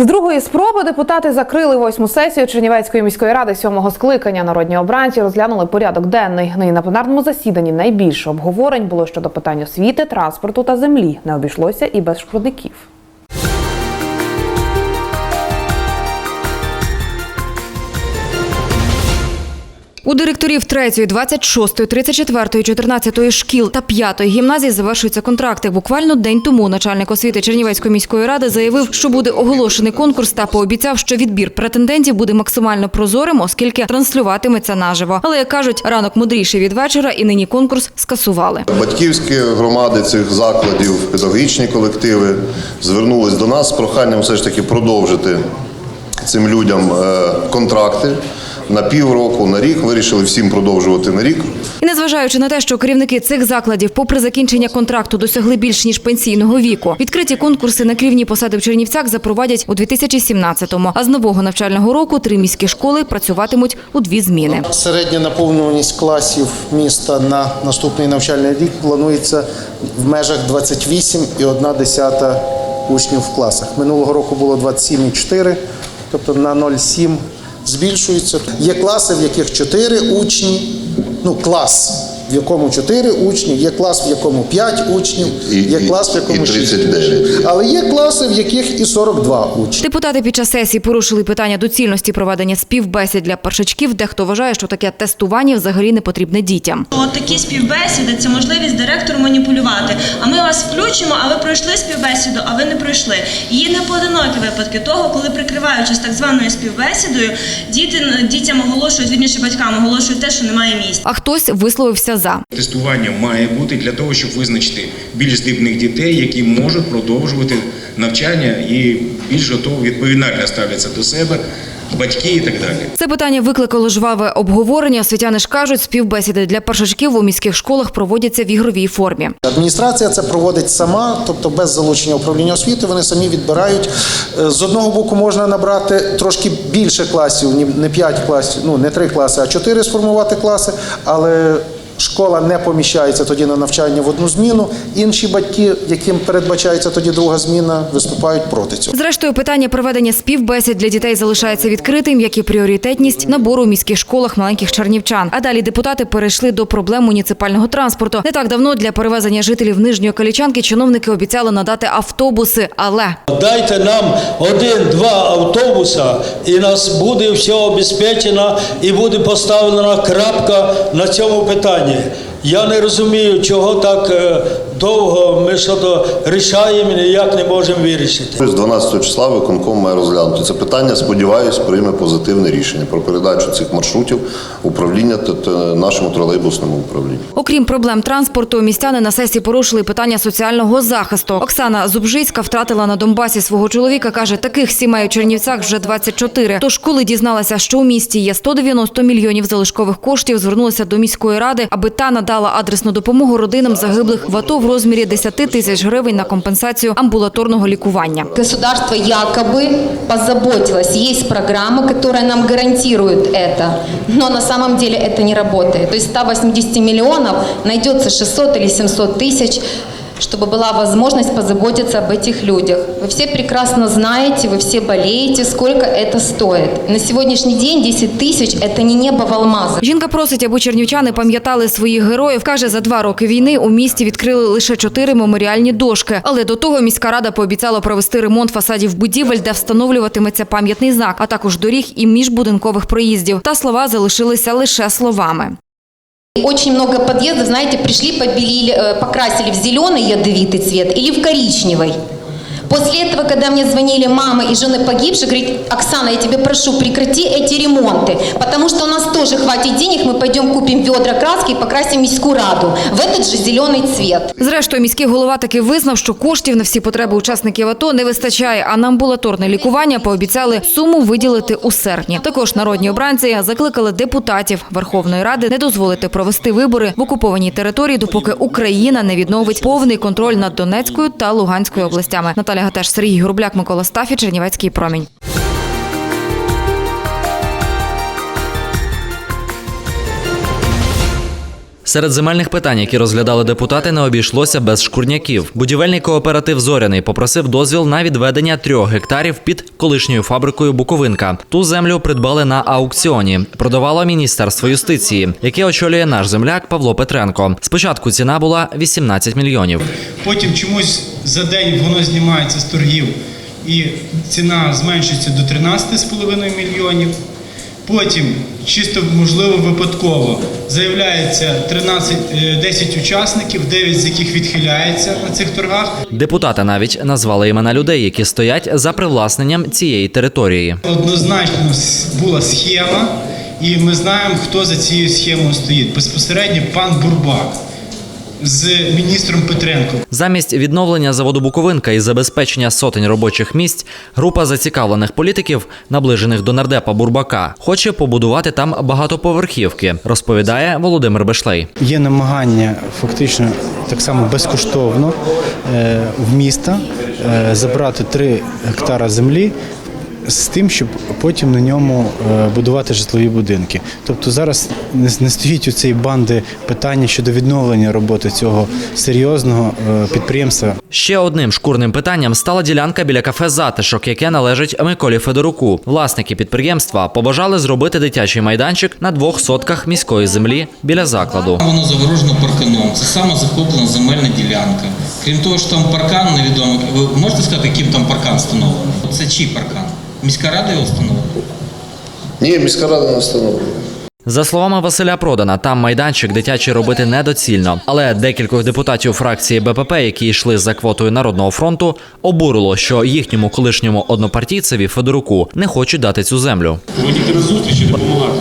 З другої спроби депутати закрили восьму сесію Чернівецької міської ради сьомого скликання. Народні обранці розглянули порядок денний. Нині на пленарному засіданні найбільше обговорень було щодо питань освіти, транспорту та землі. Не обійшлося і без шкодників. У директорів 3, 26, 34, 14 шкіл та 5 гімназії завершуються контракти. Буквально день тому начальник освіти Чернівецької міської ради заявив, що буде оголошений конкурс та пообіцяв, що відбір претендентів буде максимально прозорим, оскільки транслюватиметься наживо. Але як кажуть, ранок мудріший від вечора, і нині конкурс скасували. Батьківські громади цих закладів, педагогічні колективи звернулись до нас з проханням все ж таки продовжити цим людям е, контракти на півроку, на рік. Вирішили всім продовжувати на рік. І незважаючи на те, що керівники цих закладів, попри закінчення контракту, досягли більш ніж пенсійного віку, відкриті конкурси на керівні посади в Чернівцях запровадять у 2017-му. А з нового навчального року три міські школи працюватимуть у дві зміни. Середня наповнюваність класів міста на наступний навчальний рік планується в межах 28,1 учнів в класах. Минулого року було 27,4, тобто на 0,7 збільшується. Є класи, в яких 4 учні, ну клас, в якому 4 учні, є клас, в якому 5 учнів, є клас, в якому і 6 39. учнів. Але є класи, в яких і 42 учні. Депутати під час сесії порушили питання доцільності проведення співбесід для першачків. Дехто вважає, що таке тестування взагалі не потрібне дітям. От такі співбесіди це можливість директору маніпулювати. А ми вас включимо, а ви пройшли співбесіду, а ви не пройшли. Є непоодинокі випадки того, коли прикриваючись так званою співбесідою, діти дітям оголошують, вірніше батькам оголошують те, що немає місця. А хтось висловився за. Тестування має бути для того, щоб визначити більш здібних дітей, які можуть продовжувати навчання і більш готово відповідально ставляться до себе, батьки і так далі. Це питання викликало жваве обговорення. Освітяни ж кажуть, співбесіди для першачків у міських школах проводяться в ігровій формі. Адміністрація це проводить сама, тобто без залучення управління освіти. Вони самі відбирають. Е, З одного боку можна набрати трошки більше класів, не 5 класів, ну не 3 класи, а 4 сформувати класи, але школа не поміщається тоді на навчання в одну зміну. Інші батьки, яким передбачається тоді друга зміна, виступають проти цього. Зрештою, питання проведення співбесід для дітей залишається відкритим, як і пріоритетність набору у міських школах маленьких чернівчан. А далі депутати перейшли до проблем муніципального транспорту. Не так давно для перевезення жителів нижньої калічанки чиновники обіцяли надати автобуси, але Дайте нам один-два автобуса, і нас буде все обезпечено, і буде поставлена крапка на цьому питанні. Я не розумію, чого так е, довго ми щось рішаємо і ніяк не можемо вирішити. З 12 числа виконком має розглянути це питання. Сподіваюсь, прийме позитивне рішення про передачу цих маршрутів управління та- та нашому тролейбусному управлінню. окрім проблем транспорту, містяни на сесії порушили питання соціального захисту. Оксана Зубжицька втратила на Донбасі свого чоловіка. каже, таких сімей у Чернівцях вже 24. Тож, коли дізналася, що у місті є 190 мільйонів залишкових коштів, звернулася до міської ради, аби та надала адресну допомогу родинам загиблих в АТО в розмірі 10 тисяч гривень на компенсацію амбулаторного лікування. Государство якобы позаботилось. Есть программа, которая нам гарантирует это. Но на самом деле это не работает. То есть 180 миллионов найдется 600 или 700 тысяч чтобы была возможность позаботиться об этих людях. Вы все прекрасно знаете, вы все болеете, сколько это стоит. На сегодняшний день 10 тысяч – это не небо в алмазах. Жінка просить, аби чернівчани пам'ятали своїх героїв. Каже, за два роки війни у місті відкрили лише чотири меморіальні дошки. Але до того міська рада пообіцяла провести ремонт фасадів будівель, де встановлюватиметься пам'ятний знак, а також доріг і міжбудинкових проїздів. Та слова залишилися лише словами. Очень много подъездов, знаете, пришли, побелили, э, покрасили в зеленый ядовитый цвет или в коричневый. После этого, когда мне звонили мамы и жены погибших, говорит, Оксана, я тебя прошу, прекрати эти ремонты, потому что у нас тоже хватит денег, мы пойдем купим ведра краски и покрасим міську раду в этот же зеленый цвет. Зрештою, міський голова таки визнав, що коштів на всі потреби учасників АТО не вистачає, а на амбулаторне лікування пообіцяли суму виділити у серпні. Також народні обранці закликали депутатів Верховної Ради не дозволити провести вибори в окупованій території, допоки Україна не відновить повний контроль над Донецькою та Луганською областями. Наталя Гатеш, Сергій Грубляк, Микола Стафі, Чернівецький промінь. Серед земельних питань, які розглядали депутати, не обійшлося без шкурняків. Будівельний кооператив Зоряний попросив дозвіл на відведення трьох гектарів під колишньою фабрикою Буковинка. Ту землю придбали на аукціоні. Продавало міністерство юстиції, яке очолює наш земляк Павло Петренко. Спочатку ціна була 18 мільйонів. Потім чомусь за день воно знімається з торгів і ціна зменшується до 13,5 мільйонів. Потім, чисто можливо випадково, заявляється 13, е, 10 учасників, 9 з яких відхиляється на цих торгах. Депутати навіть назвали імена людей, які стоять за привласненням цієї території. Однозначно була схема, і ми знаємо, хто за цією схемою стоїть. Безпосередньо пан Бурбак з міністром Петренком. Замість відновлення заводу Буковинка і забезпечення сотень робочих місць, група зацікавлених політиків, наближених до нардепа Бурбака, хоче побудувати там багатоповерхівки, розповідає Володимир Бешлей. Є намагання фактично так само безкоштовно е, в міста е, забрати 3 гектара землі. З тим, щоб потім на ньому е, будувати житлові будинки. Тобто зараз не, стоїть у цієї банди питання щодо відновлення роботи цього серйозного е, підприємства. Ще одним шкурним питанням стала ділянка біля кафе Затишок, яке належить Миколі Федоруку. Власники підприємства побажали зробити дитячий майданчик на двох сотках міської землі біля закладу. Воно загорожено парканом. Це саме захоплена земельна ділянка. Крім того, що там паркан невідомий. Ви можете сказати, яким там паркан встановлений? Це чий паркан? Міська рада його встановила? Ні, міська рада не встановлює. За словами Василя Продана, там майданчик дитячий робити недоцільно. Але декількох депутатів фракції БПП, які йшли за квотою Народного фронту, обурило, що їхньому колишньому однопартійцеві Федоруку не хочуть дати цю землю. Водіти на зустріч і допомагати.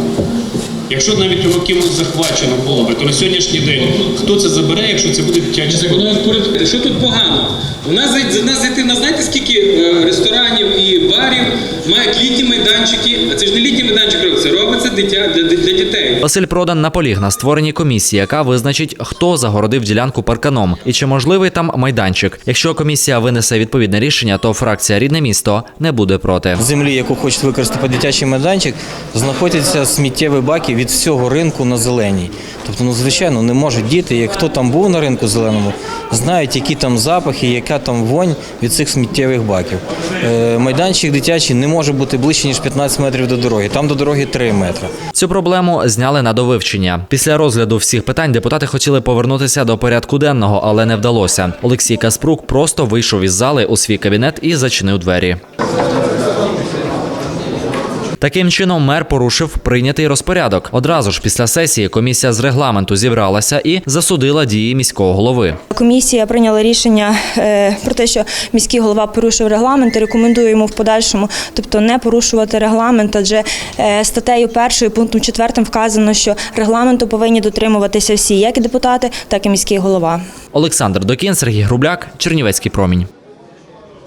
Якщо навіть його кимось захвачено було би, то на сьогоднішній день хто це забере, якщо це буде дитячий садок? Що тут погано? У нас за нас зайти на знаєте скільки е, ресторанів і usuario мають літні майданчики, а це ж не літні майданчики, це робиться дитя для, для дітей. Василь Продан наполіг на створенні комісії, яка визначить, хто загородив ділянку парканом і чи можливий там майданчик. Якщо комісія винесе відповідне рішення, то фракція рідне місто не буде проти. Землі, яку хочуть використати під дитячий майданчик, знаходяться сміттєві баки від всього ринку на зеленій. Тобто, ну звичайно, не можуть діти, як хто там був на ринку зеленому, знають, які там запахи, яка там вонь від цих сміттєвих баків. Е, майданчик дитячий не може бути ближче ніж 15 метрів до дороги. Там до дороги 3 метри. Цю проблему зняли на довивчення. Після розгляду всіх питань депутати хотіли повернутися до порядку денного, але не вдалося. Олексій Каспрук просто вийшов із зали у свій кабінет і зачинив двері. Таким чином, мер порушив прийнятий розпорядок. Одразу ж після сесії комісія з регламенту зібралася і засудила дії міського голови. Комісія прийняла рішення е, про те, що міський голова порушив регламент і рекомендує йому в подальшому, тобто не порушувати регламент, адже е, статтею першою пунктом четвертим вказано, що регламенту повинні дотримуватися всі, як і депутати, так і міський голова. Олександр Докін, Сергій Грубляк, Чернівецький промінь.